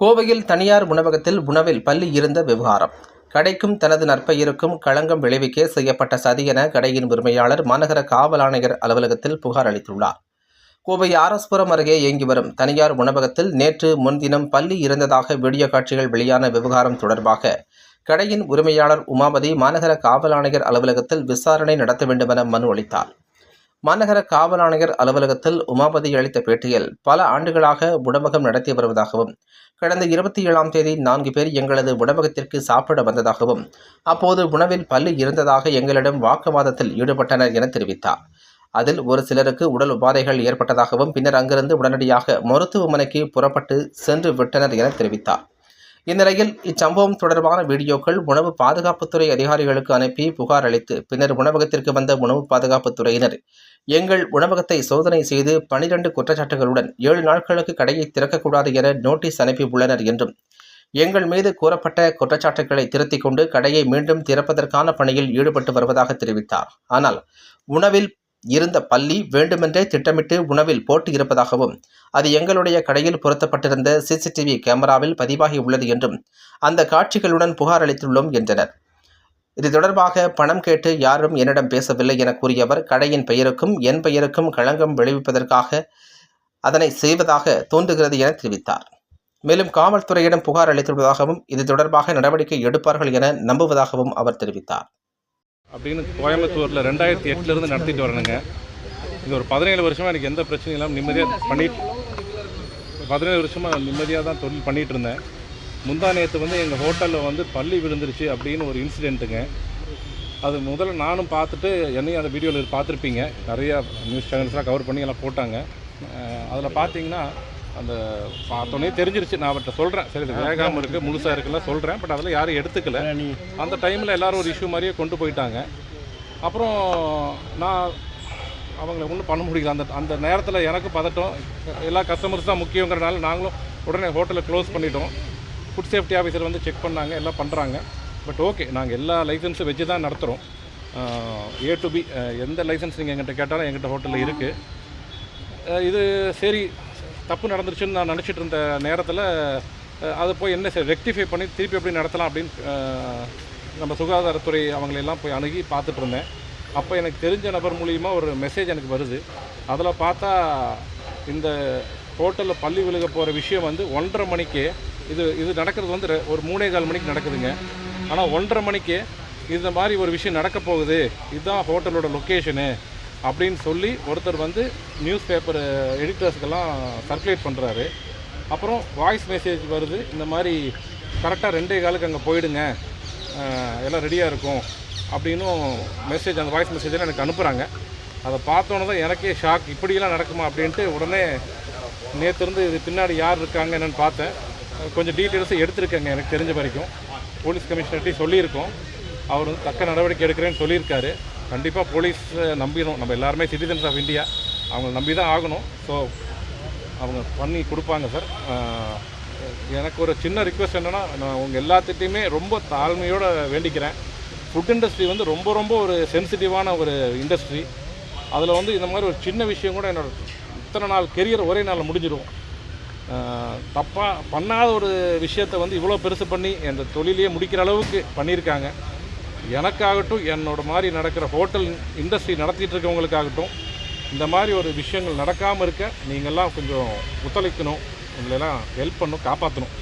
கோவையில் தனியார் உணவகத்தில் உணவில் பள்ளி இருந்த விவகாரம். கடைக்கும் தனது நற்பெயருக்கும் களங்கம் விளைவிக்க செய்யப்பட்ட சதி என கடையின் உரிமையாளர் மாநகர காவல் ஆணையர் அலுவலகத்தில் புகார் அளித்துள்ளார். கோவை ஆரஸ்புரம் அருகே இயங்கி வரும் தனியார் உணவகத்தில் நேற்று முன்தினம் பள்ளி இருந்ததாக வீடியோ காட்சிகள் வெளியான விவகாரம் தொடர்பாக கடையின் உரிமையாளர் உமாபதி மாநகர காவல் ஆணையர் அலுவலகத்தில் விசாரணை நடத்த வேண்டுமென மனு அளித்தார். மாநகர காவல் ஆணையர் அலுவலகத்தில் உமாபதி அளித்த பேட்டியில் பல ஆண்டுகளாக உணவகம் நடத்தி வருவதாகவும் கடந்த இருபத்தி ஏழாம் தேதி நான்கு பேர் எங்களது உணவகத்திற்கு சாப்பிட வந்ததாகவும் அப்போது உணவில் பல்லு இருந்ததாக எங்களிடம் வாக்குவாதத்தில் ஈடுபட்டனர் என தெரிவித்தார். அதில் ஒரு சிலருக்கு உடல் உபாதைகள் ஏற்பட்டதாகவும் பின்னர் அங்கிருந்து உடனடியாக மருத்துவமனைக்கு புறப்பட்டு சென்று விட்டனர் என தெரிவித்தார். இந்நிலையில் இச்சம்பவம் தொடர்பான வீடியோக்கள் உணவு பாதுகாப்புத்துறை அதிகாரிகளுக்கு அனுப்பி புகார் அளித்து பின்னர் உணவகத்திற்கு வந்த உணவு பாதுகாப்புத்துறையினர் எங்கள் உணவகத்தை சோதனை செய்து பனிரெண்டு குற்றச்சாட்டுகளுடன் ஏழு நாட்களுக்கு கடையை திறக்கக்கூடாது என நோட்டீஸ் அனுப்பி உள்ளனர் என்றும் எங்கள் மீது கூறப்பட்ட குற்றச்சாட்டுகளை திருத்திக் கொண்டு கடையை மீண்டும் திறப்பதற்கான பணியில் ஈடுபட்டு வருவதாக தெரிவித்தார். ஆனால் உணவில் இருந்த பள்ளி வேண்டுமென்றே திட்டமிட்டு உணவில் போட்டு இருப்பதாகவும் அது எங்களுடைய கடையில் பொருத்தப்பட்டிருந்த சிசிடிவி கேமராவில் பதிவாகி உள்ளது என்றும் அந்த காட்சிகளுடன் புகார் அளித்துள்ளோம் என்றனர். இது தொடர்பாக பணம் கேட்டு யாரும் என்னிடம் பேசவில்லை என கூறியவர் கடையின் பெயருக்கும் என் பெயருக்கும் களங்கம் விளைவிப்பதற்காக அதனை செய்வதாக தோன்றுகிறது என தெரிவித்தார். மேலும் காவல்துறையிடம் புகார் அளித்துள்ளதாகவும் இது தொடர்பாக நடவடிக்கை எடுப்பார்கள் என நம்புவதாகவும் அவர் தெரிவித்தார். அப்படின்னு கோயம்புத்தூரில் ரெண்டாயிரத்தி எட்டுலேருந்து நடத்திட்டு வரணுங்க. இது ஒரு பதினேழு வருஷமாக எனக்கு எந்த பிரச்சனையும் இல்லாமல் நிம்மதியாக பண்ணிட்டு பதினேழு வருஷமாக நிம்மதியாக தான் தொழில் பண்ணிகிட்டு இருந்தேன். முந்தா நேற்று வந்து எங்கள் ஹோட்டலில் வந்து பள்ளி விழுந்துருச்சு அப்படின்னு ஒரு இன்சிடெண்ட்டுங்க அது முதல்ல நானும் பார்த்துட்டு என்னையும் அந்த வீடியோவில் பார்த்துருப்பீங்க. நிறையா நியூஸ் சேனல்ஸ்லாம் கவர் பண்ணி எல்லாம் போட்டாங்க. அதில் பார்த்தீங்கன்னா அந்த பார்த்தோன்னே தெரிஞ்சிருச்சு. நான் அவர்கிட்ட சொல்கிறேன் சரி இது வேகாமல் இருக்குது முழுசாக இருக்குல்ல சொல்கிறேன் பட் அதெல்லாம் யாரும் எடுத்துக்கல. அந்த டைமில் எல்லோரும் ஒரு இஷ்யூ மாதிரியே கொண்டு போயிட்டாங்க. அப்புறம் நான் அவங்கள ஒன்றும் பண்ண முடியல. அந்த அந்த நேரத்தில் எனக்கு பதட்டம். எல்லா கஸ்டமர்ஸ் தான் முக்கியங்கிறனால நாங்களும் உடனே ஹோட்டலை க்ளோஸ் பண்ணிட்டோம். ஃபுட் சேஃப்டி ஆஃபீஸர் வந்து செக் பண்ணாங்க எல்லாம் பண்ணுறாங்க பட் ஓகே நாங்கள் எல்லா லைசன்ஸும் வச்சு தான் நடத்துகிறோம் ஏ டு பி எந்த லைசன்ஸ் நீங்கள் எங்கிட்ட கேட்டாலும் எங்கிட்ட ஹோட்டலில் இருக்குது இது சரி தப்பு நடந்துருச்சுன்னு நான் நினச்சிட்டு இருந்த நேரத்தில் அதை போய் என்ன சார் ரெக்டிஃபை பண்ணி திருப்பி எப்படி நடத்தலாம் அப்படின்னு நம்ம சுகாதாரத்துறை அவங்களெல்லாம் போய் அணுகி பார்த்துட்டு இருந்தேன். அப்போ எனக்கு தெரிஞ்ச நபர் மூலியமாக ஒரு மெசேஜ் எனக்கு வருது. அதில் பார்த்தா இந்த ஹோட்டலில் பள்ளி விழுக போகிற விஷயம் வந்து ஒன்றரை மணிக்கு இது இது நடக்கிறது வந்து ஒரு மூணே கால் மணிக்கு நடக்குதுங்க. ஆனால் ஒன்றரை மணிக்கு இந்த மாதிரி ஒரு விஷயம் நடக்க போகுது. இதுதான் ஹோட்டலோட லொக்கேஷனு அப்படின்னு சொல்லி ஒருத்தர் வந்து நியூஸ் பேப்பர் எடிட்டர்ஸ்க்கெல்லாம் சர்க்குலேட் பண்ணுறாரு அப்புறம் வாய்ஸ் மெசேஜ் வருது. இந்த மாதிரி கரெக்டாக ரெண்டே காலுக்கு அங்கே போயிடுங்க. எல்லாம் ரெடியாக இருக்கும். அப்படின்னும் மெசேஜ் அந்த வாய்ஸ் மெசேஜெல்லாம் எனக்கு அனுப்புகிறாங்க அதை பார்த்தோன்னே தான் எனக்கே ஷாக் இப்படியெல்லாம் நடக்குமா அப்படின்ட்டு உடனே நேற்றுருந்து இது பின்னாடி யார் இருக்காங்க என்னென்னு பார்த்தேன். கொஞ்சம் டீட்டெயில்ஸை எடுத்திருக்கேங்க எனக்கு தெரிஞ்ச வரைக்கும். போலீஸ் கமிஷனர்ட்டையும் சொல்லியிருக்கோம். அவர் வந்து தக்க நடவடிக்கை எடுக்கிறேன்னு சொல்லியிருக்காரு. கண்டிப்பாக போலீஸ் நம்பிடும் நம்ம எல்லாருமே சிட்டிசன்ஸ் ஆஃப் இந்தியா அவங்கள நம்பி தான் ஆகணும். ஸோ அவங்க பண்ணி கொடுப்பாங்க சார் எனக்கு ஒரு சின்ன ரிக்வெஸ்ட் என்னென்னா நான் உங்கள் எல்லாத்திட்டையுமே ரொம்ப தாழ்மையோடு வேண்டிக்கிறேன். ஃபுட் இண்டஸ்ட்ரி வந்து ரொம்ப ரொம்ப ஒரு சென்சிட்டிவான ஒரு இண்டஸ்ட்ரி அதில் வந்து இந்த மாதிரி ஒரு சின்ன விஷயம் கூட என்னோட இத்தனை நாள் கெரியர் ஒரே நாளில் முடிஞ்சிடும் தப்பாக பண்ணாத ஒரு விஷயத்தை வந்து இவ்வளோ பெருசு பண்ணி அந்த தொழிலையே முடிக்கிற அளவுக்கு பண்ணியிருக்காங்க. எனக்காகட்டும் என்னோட மாதிரி நடக்கிற ஹோட்டல் இண்டஸ்ட்ரி நடத்திட்டு இருக்கவங்களுக்காகட்டும் இந்த மாதிரி ஒரு விஷயங்கள் நடக்காமல் இருக்க நீங்கள்லாம் கொஞ்சம் ஒத்துழைக்கணும் உங்களெல்லாம் ஹெல்ப் பண்ணணும் காப்பாற்றணும்